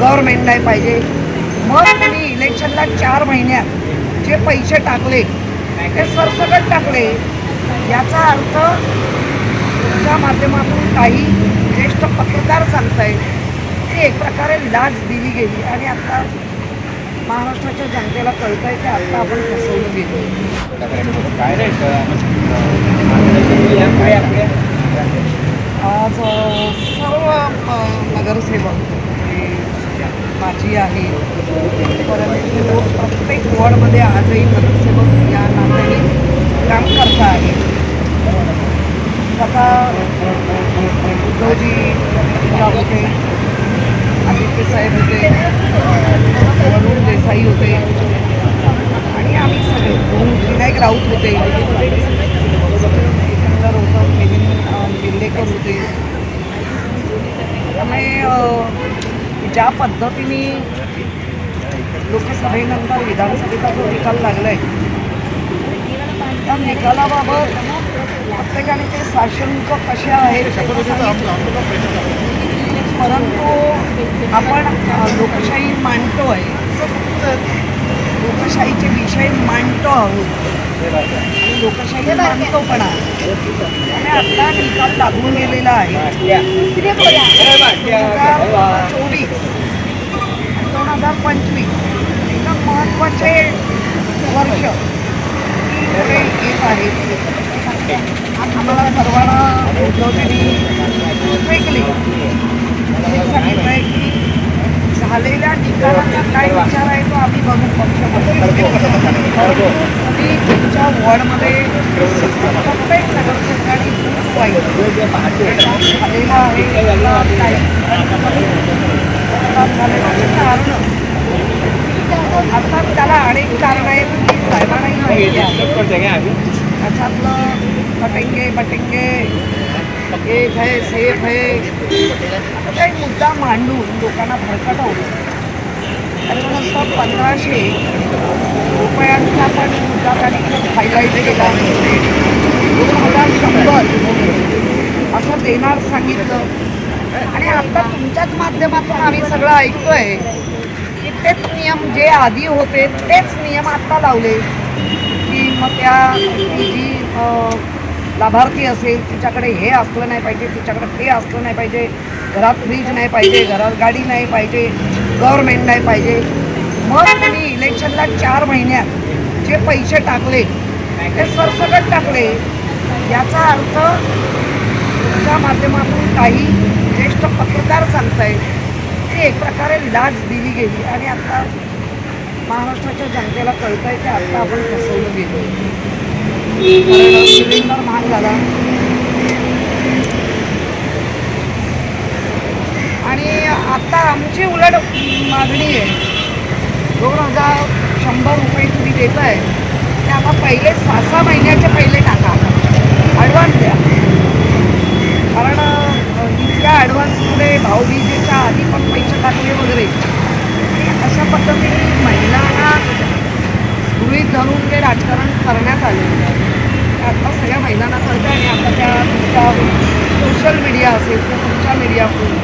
Government नाही पाहिजे. मग तुम्ही इलेक्शनला चार महिन्यात जे पैसे टाकले ते सरसकट टाकले. याचा अर्थ तुमच्या माध्यमातून काही ज्येष्ठ पत्रकार सांगतायत की एक प्रकारे लाच दिली गेली. आणि आता महाराष्ट्राच्या जनतेला कळतंय की आता आपण फसवलं गेलो. काय आज सर्व नगरसेवक माझी आहे. परंतु प्रत्येक वॉर्डमध्ये आजही नगरसेवक या नात्याने काम करत आहे. आता उद्धवजी होते आदित्य साहेब होते वरुण देसाई होते आणि आम्ही सगळे. विनायक राऊत होते. एकंदर होतं मिलिंद अ, होते. त्यामुळे अ, ज्या पद्धतीने लोकसभेनंतर विधानसभेचा जो निकाल लागला आहे त्या निकालाबाबत प्रत्येकाने ते साशंक कसे आहेत. परंतु आपण लोकशाही मांडतो आहे लोकशाहीचे विषय मांडतो आहोत आणि लोकशाही मानतो पण आहे आणि आता निकाल लागून गेलेला आहे. चोवीस. दोन हजार पंचवीस. एकदम महत्त्वाचे वर्ष. पुढे येत आहेत आम्हाला सर्वांना उद्धवजींनी वेगळी सांगितलंय की झालेल्या निकालाचा काय विचार आहे तो आम्ही बघू. पक्ष तुम्ही तुमच्या वॉर्डमध्ये प्रत्येक नगरसेवकाने खूप वाईट. झालेला आहे. कारण आता त्याला अनेक कारण आहेत की साहेबांनाही माहिती आहे त्याच्यातलं पटेंगे बटेंगे एक आहे सेफ आहे. काही मुद्दा मांडून लोकांना भरकटवलं त्याच्यानंतर पंधराशे रुपयांचा पण मुद्दा त्यांनी हायलाईट केला दोन हजार शंभर असं देणार सांगितलं आणि आता तुमच्याच माध्यमातून आम्ही सगळं ऐकतोय की तेच नियम जे आधी होते तेच नियम आत्ता लावले की मग त्या जी लाभार्थी असेल तिच्याकडे हे असलं नाही पाहिजे तिच्याकडे ते असलं नाही पाहिजे घरात फ्रीज नाही पाहिजे घरात गाडी नाही पाहिजे गव्हर्नमेंट नाही पाहिजे मग तुम्ही इलेक्शनला चार महिन्यात जे पैसे टाकले ते सरसकट टाकले याचा अर्थ तुमच्या माध्यमातून काही ज्येष्ठ पत्रकार सांगतायत ती एक प्रकारे लाच दिली गेली आणि आता महाराष्ट्राच्या जनतेला कळतंय की आत्ता आपण फसवलं गेलो. सिलेंडर महाग झाला. आणि आत्ता आमची उलट मागणी आहे. दोन हजार शंभर रुपये तुम्ही देत आहे मग पहिले सहा सहा महिन्याचे पहिले टाका. ॲडव्हान्स द्या. कारण इतक्या ॲडव्हान्समध्ये भाऊबीजेच्या आधी पण पैसे टाकले वगैरे. अशा पद्धतीने महिलांना गृहित धरून ते राजकारण करण्यात आले. ते आता सगळ्या महिलांना कळतं आणि आता त्या तुमच्या सोशल मीडिया असेल तर तुमच्या मीडियाकडून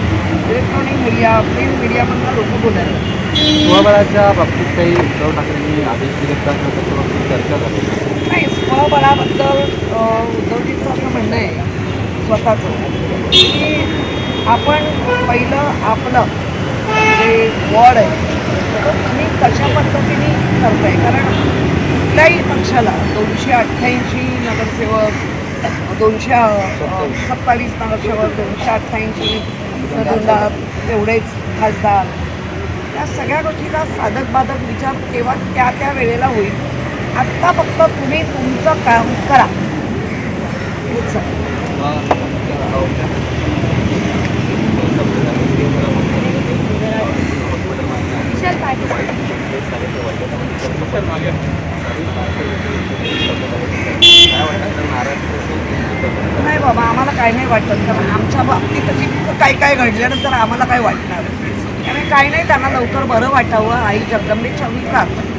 इलेक्ट्रॉनिक मीडिया प्रिंट मीडियामधनं लोक बोलायला स्वबळाच्या बाबतीत काही उद्धव ठाकरेंनी आदेश दिले का? किंवा त्याच्या बाबतीत चर्चा झाली. नाही स्वबळाबद्दल उद्धवजींचं असं म्हणणं आहे स्वतःचं की आपण पहिलं आपलं जे वॉर्ड आहे तुम्ही कशा पद्धतीने करताय? कारण कुठल्याही पक्षाला दोनशे अठ्ठ्याऐंशी नगरसेवक दोनशे सत्तावीस. नगरसेवक दोनशे अठ्ठ्याऐंशी सदोंदा एवढेच खासदार या सगळ्या गोष्टीचा साधक बाधक विचार तेव्हा त्या त्या वेळेला होईल. आत्ता फक्त तुम्ही तुमचं काम करा. नाही बाबा आम्हाला काय नाही वाटत. कारण आमच्या बाबतीत काही काय काय घडल्यानंतर आम्हाला काय वाटणार काय नाही त्यांना लवकर बरं वाटावं. आई जगदंबेच्या मी प्रार्थना